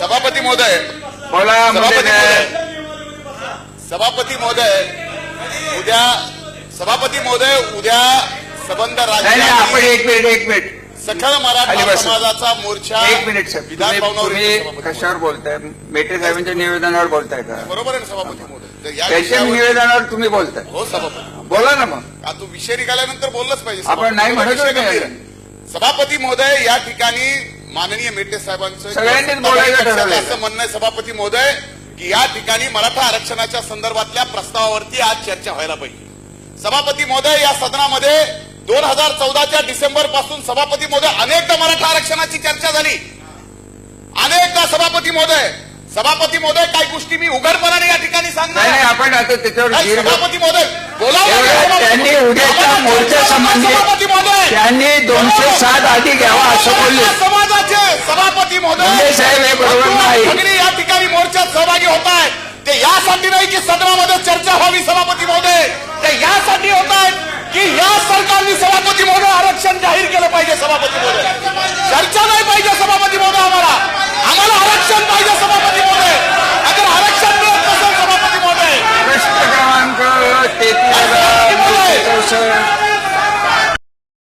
सभापती महोदय. बोला सभापती. महोदय. सभापती महोदय. उद्या सभापती महोदय उद्या सबंध आपण एक मिनिट एक मिनिट. सखल खाली मराठा. समाजाचा मोर्चा एक मिनिट सर. विधान तुम्ही भवनावर तुम्ही येतो, सभापती कशावर बोलताय? मेटे साहेबांच्या निवेदनावर बोलताय का. बरोबर आहे सभापती महोदय. त्याच्या निवेदनावर तुम्ही बोलताय. हो सभापती. बोला ना मग. तो विषय निघाल्यानंतर बोललंच पाहिजे. आपण नाही. म्हणत. सभापती महोदय या ठिकाणी माननीय मेटे साहेबांचं. असं म्हणणं सभापती महोदय की या ठिकाणी मराठा आरक्षणाच्या संदर्भातल्या प्रस्तावावरती आज चर्चा व्हायला पाहिजे सभापती महोदय या सदनामध्ये दोन हजार चौदाच्या डिसेंबरपासून सभापती महोदय अनेकदा मराठा आरक्षणाची चर्चा झाली अनेकदा सभापती महोदय सभापती महोदय काही गोष्टी मी उघडपणाने या ठिकाणी सांगणार. आपण आता त्याच्यावर सभापती महोदय. त्यांनी उद्याच्या मोर्चा संबंधी त्यांनी दोनशे सात आधी घ्यावा असं बोलले समाजाचे सभापती महोदय मुंडे साहेब हे या ठिकाणी मोर्चात सहभागी होत आहेत. ते यासाठी नाही की सदनामध्ये चर्चा व्हावी सभापती महोदय.